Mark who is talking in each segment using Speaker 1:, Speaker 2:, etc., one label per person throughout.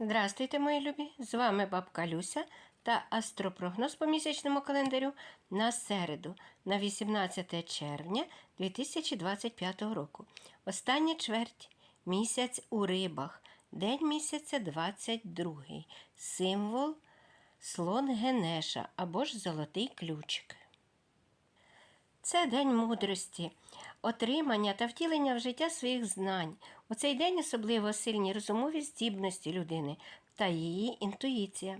Speaker 1: Здравствуйте, мої любі! З вами бабка Люся та астропрогноз по місячному календарю на середу, на 18 червня 2025 року. Остання чверть. Місяць у рибах. День місяця 22. Символ слон Генеша або ж золотий ключик. Це день мудрості, отримання та втілення в життя своїх знань. У цей день особливо сильні розумові здібності людини та її інтуїція,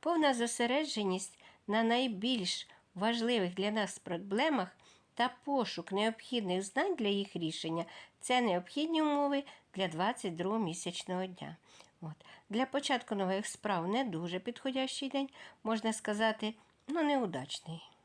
Speaker 1: повна зосередженість на найбільш важливих для нас проблемах та пошук необхідних знань для їх рішення це необхідні умови для 22 місячного дня. От. Для початку нових справ не дуже підходящий день, можна сказати, ну неудачний.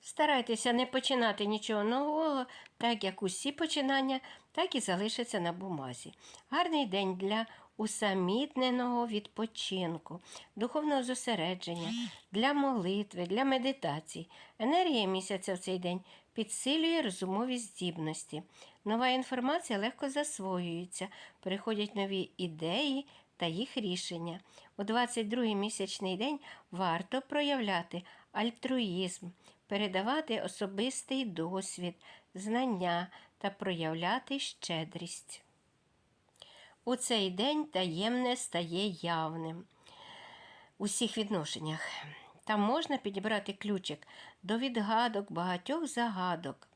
Speaker 1: Старайтеся не починати нічого нового, так як усі починання, так і залишаться на бумазі. Гарний день для усамітненого відпочинку, духовного зосередження, для молитви, для медитацій. Енергія місяця в цей день підсилює розумові здібності. Нова інформація легко засвоюється, приходять нові ідеї та їх рішення. У 22-й місячний день варто проявляти альтруїзм, передавати особистий досвід, знання та проявляти щедрість. У цей день таємне стає явним у всіх відношеннях. Там можна підібрати ключик до відгадок багатьох загадок.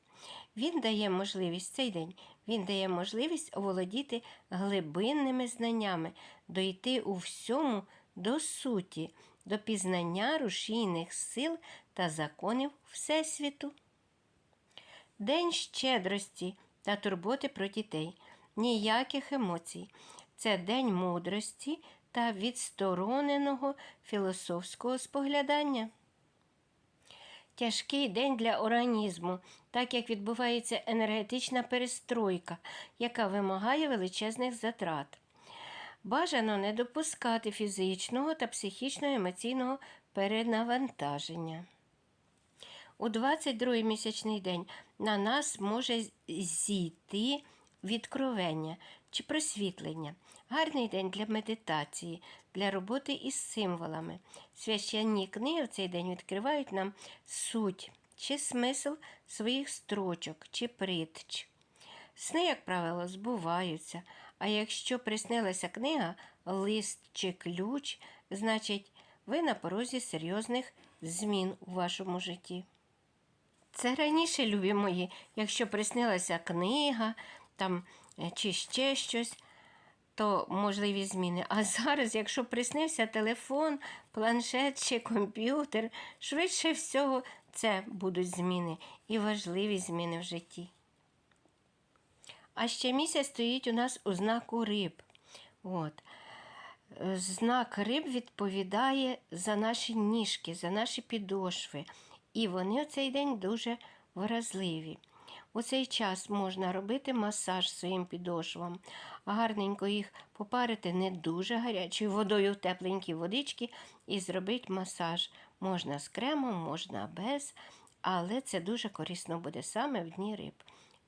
Speaker 1: Він дає можливість цей день, він дає можливість оволодіти глибинними знаннями, дойти у всьому до суті, до пізнання рушійних сил та законів Всесвіту. День щедрості та турботи про дітей, ніяких емоцій. Це день мудрості та відстороненого філософського споглядання. Тяжкий день для організму, так як відбувається енергетична перестройка, яка вимагає величезних затрат. Бажано не допускати фізичного та психічного емоційного перенавантаження. У 22-й місячний день на нас може зійти відкровення чи просвітлення. Гарний день для медитації, для роботи із символами. Священні книги в цей день відкривають нам суть чи смисл своїх строчок чи притч. Сни, як правило, збуваються, а якщо приснилася книга, лист чи ключ, значить, ви на порозі серйозних змін у вашому житті. Це раніше, любі мої, якщо приснилася книга там, е, чи ще щось, то можливі зміни. А зараз, якщо приснився телефон, планшет чи комп'ютер, швидше всього це будуть зміни і важливі зміни в житті. А ще місяць стоїть у нас у знаку риб. От. Знак риб відповідає за наші ніжки, за наші підошви. І вони у цей день дуже вразливі. У цей час можна робити масаж своїм підошвам, гарненько їх попарити не дуже гарячою водою в тепленькій водички і зробити масаж. Можна з кремом, можна без, але це дуже корисно буде саме в дні риб.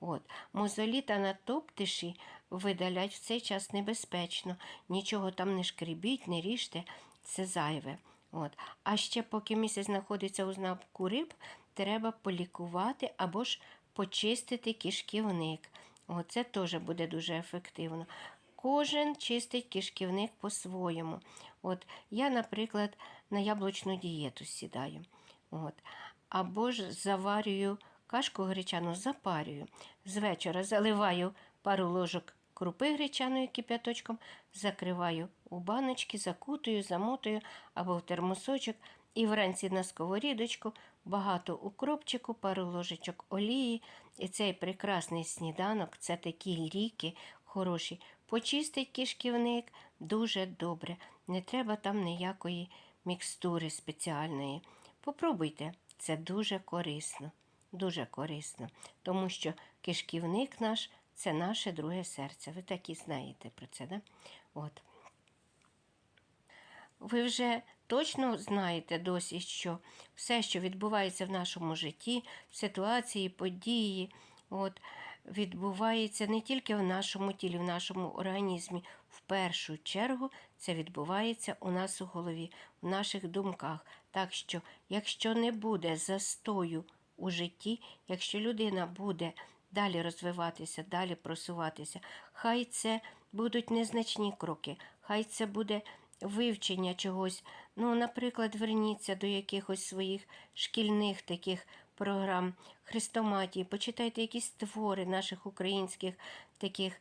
Speaker 1: От. Мозолі та натоптиші видалять в цей час небезпечно, нічого там не шкрібіть, не ріжте, це зайве. От. А ще поки місяць знаходиться у знаку риб, треба полікувати або ж почистити кишківник. От, це теж буде дуже ефективно. Кожен чистить кишківник по-своєму. От, Я, наприклад, на яблучну дієту сідаю. От. Або ж заварюю кашку гречану, запарюю. З вечора заливаю пару ложок крупи гречаної кип'яточком, закриваю у баночки, закутую, замотую або в термосочок. І вранці на сковорідочку багато укропчику, пару ложечок олії. І цей прекрасний сніданок це такі ліки хороші. Почистить кишківник дуже добре. Не треба там ніякої мікстури спеціальної. Попробуйте, це дуже корисно, дуже корисно, тому що кишківник наш це наше друге серце. Ви так і знаєте про це, да? От. Ви вже точно знаєте досі, що все, що відбувається в нашому житті, ситуації, події, от, відбувається не тільки в нашому тілі, в нашому організмі, в першу чергу це відбувається у нас у голові, в наших думках. Так що, якщо не буде застою у житті, якщо людина буде далі розвиватися, далі просуватися, хай це будуть незначні кроки, хай це буде вивчення чогось. Ну, наприклад, верніться до якихось своїх шкільних таких програм, хрестоматії, почитайте якісь твори наших українських таких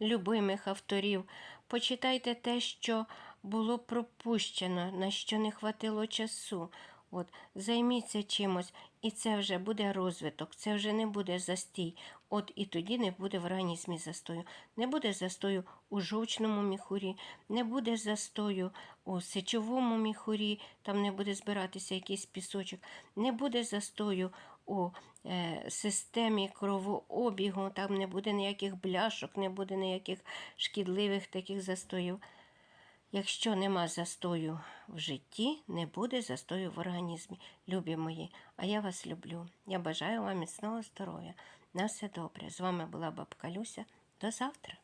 Speaker 1: любимих авторів. Почитайте те, що було пропущено, на що не хватило часу. От, займіться чимось, і це вже буде розвиток, це вже не буде застій. От і тоді не буде в організмі застою. Не буде застою у жовчному міхурі, не буде застою у сечовому міхурі, там не буде збиратися якийсь пісочок, не буде застою у е, системі кровообігу, там не буде ніяких бляшок, не буде ніяких шкідливих таких застоїв. Якщо нема застою в житті, не буде застою в організмі. Любі мої, а я вас люблю. Я бажаю вам міцного здоров'я. На все добре. З вами була бабка Люся. До завтра.